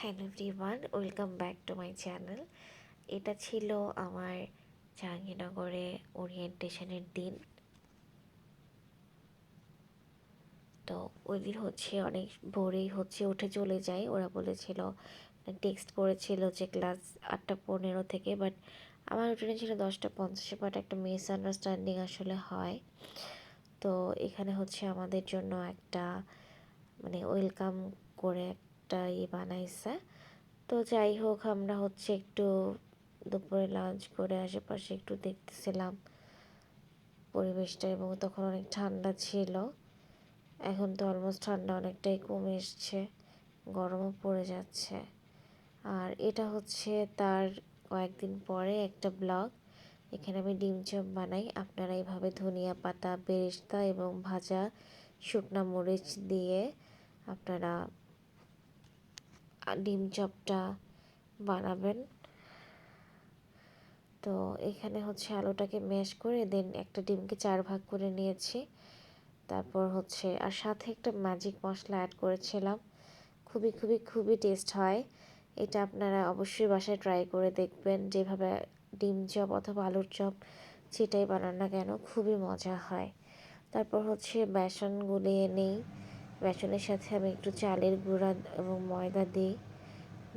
Hello everyone welcome back to my channel এটা ছিল আমার জাহাঙ্গীরনগরে ওরিয়েন্টেশনের দিন। তো ওই দিন হচ্ছে অনেক ভোরেই হচ্ছে উঠে চলে যাই। ওরা বলেছিল টেক্সট করেছিল যে ক্লাস আটটা পনেরো থেকে বাট আমার রুটিনে ছিল দশটা পঞ্চাশে বাট একটা মিস আন্ডারস্ট্যান্ডিং আসলে হয়। তো এখানে হচ্ছে আমাদের জন্য একটা মানে ওয়েলকাম করে একটা ইয়ে বানাইছে। তো যাই হোক, আমরা হচ্ছে একটু দুপুরে লাঞ্চ করে আশেপাশে একটু দেখতেছিলাম পরিবেশটা এবং তখন অনেক ঠান্ডা ছিল। এখন তো অলমোস্ট ঠান্ডা অনেকটাই কমে এসছে, গরমও পড়ে যাচ্ছে। আর এটা হচ্ছে তার কয়েকদিন পরে একটা ব্লগ এখানে আমি ডিম চপ বানাই। আপনারা এইভাবে ধনিয়া পাতা, বেরেস্তা এবং ভাজা শুকনা মরিচ দিয়ে আপনারা ডিম চপটা বানাবেন। তো এখানে হচ্ছে আলুটাকে ম্যাশ করে দেন একটা ডিমকে চার ভাগ করে নিয়েছি। তারপর হচ্ছে, আর সাথে একটা ম্যাজিক মশলা অ্যাড করেছিলাম। খুবই খুবই খুবই টেস্ট হয়। এটা আপনারা অবশ্যই বাসায় ট্রাই করে দেখবেন। যেভাবে ডিম চপ অথবা আলুর চপ সেটাই বানান না কেন, খুবই মজা হয়। তারপর হচ্ছে বেসন গুলিয়ে নেই। বেসনের সাথে আমি একটু চালের গুঁড়া এবং ময়দা দিই।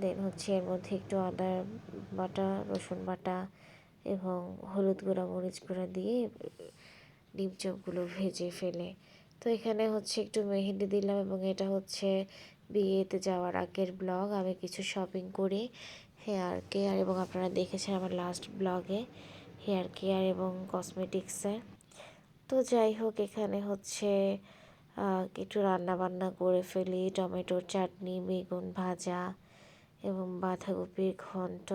দেন হচ্ছে এর মধ্যে একটু আদা বাটা, রসুন বাটা এবং হলুদ গুঁড়া, মরিচ গুঁড়া দিয়ে ডিম চপগুলো ভেজে ফেলে। তো এখানে হচ্ছে একটু মেহেন্দি দিলাম এবং এটা হচ্ছে বিয়েতে যাওয়ার আগের ব্লগ। আমি কিছু শপিং করি হেয়ার কেয়ার এবং আপনারা দেখেছেন আমার লাস্ট ব্লগে হেয়ার কেয়ার এবং কসমেটিক্সের তো যাই হোক, এখানে হচ্ছে একটু রান্না বান্না করে ফেলি। টমেটোর চাটনি, বেগুন ভাজা এবং বাঁধাকপির ঘন্ট।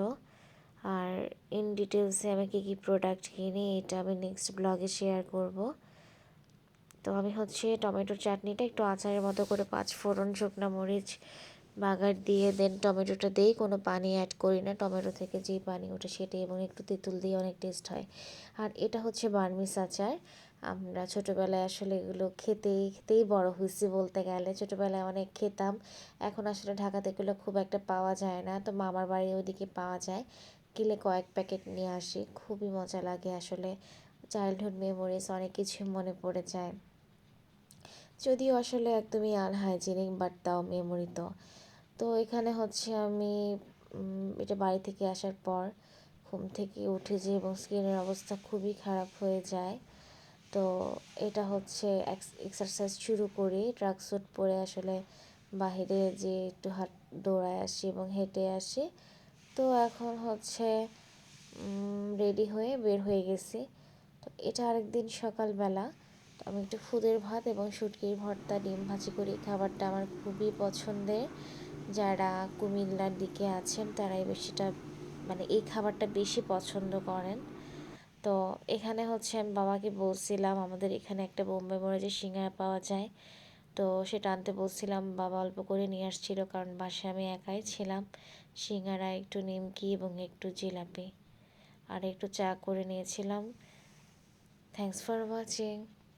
আর ইন ডিটেলসে আমি কী কী প্রোডাক্ট কিনি, এটা আমি নেক্সট ব্লগে শেয়ার করব। তো আমি হচ্ছে টমেটোর চাটনিটা একটু আচারের মতো করে পাঁচ ফোড়ন, শুকনা মরিচ বাগার দিয়ে দেন টমেটোটা দিয়েই কোনো পানি অ্যাড করি না। টমেটো থেকে যেই পানি ওঠে সেটাই এবং একটু তেঁতুল দিয়ে অনেক টেস্ট হয়। আর এটা হচ্ছে বার্মিস আচার। আমরা ছোটোবেলায় আসলে এগুলো খেতেই খেতেই বড় হয়েছি বলতে গেলে। ছোটোবেলায় অনেক খেতাম। এখন আসলে ঢাকাতে এগুলো খুব একটা পাওয়া যায় না। তো মামার বাড়ি ওইদিকে পাওয়া যায়। কিলে কয়েক প্যাকেট নিয়ে আসি। খুবই মজা লাগে আসলে। চাইল্ডহুড মেমোরিজ অনেক কিছু মনে পড়ে যায়। যদিও আসলে একদমই আনহাইজেনিক বাট তাও মেমোরি তো। তো এখানে হচ্ছে আমি এটা বাড়ি থেকে আসার পর ঘুম থেকে উঠে যে এবং স্কিনের অবস্থা খুবই খারাপ হয়ে যায়। তো এটা হচ্ছে এক্সারসাইজ শুরু করি। ট্রাক স্যুট পরে আসলে বাহিরে যে একটু হাট, দৌড়ায় আসি এবং হেঁটে আসি। তো এখন হচ্ছে রেডি হয়ে বের হয়ে গেছি। তো এটা আরেকদিন সকালবেলা। তো আমি একটু খুদের ভাত এবং শুটকির ভর্তা, ডিম ভাজি করি। খাবারটা আমার খুবই পছন্দের। যারা কুমিল্লার দিকে আছেন, তারাই বেশিটা মানে এই খাবারটা বেশি পছন্দ করেন। তো এখানে হচ্ছে আমি বাবাকে বলছিলাম, আমাদের এখানে একটা বোম্বে যে সিঙ্গারা পাওয়া যায়। তো সেটা আনতে বলছিলাম, বাবা অল্প করে নিয়ে আসছিল কারণ বাসায় আমি একাই ছিলাম। সিঙ্গারা, একটু নিমকি এবং একটু জিলাপি। আর একটু চা করে নিয়েছিলাম। Thanks for watching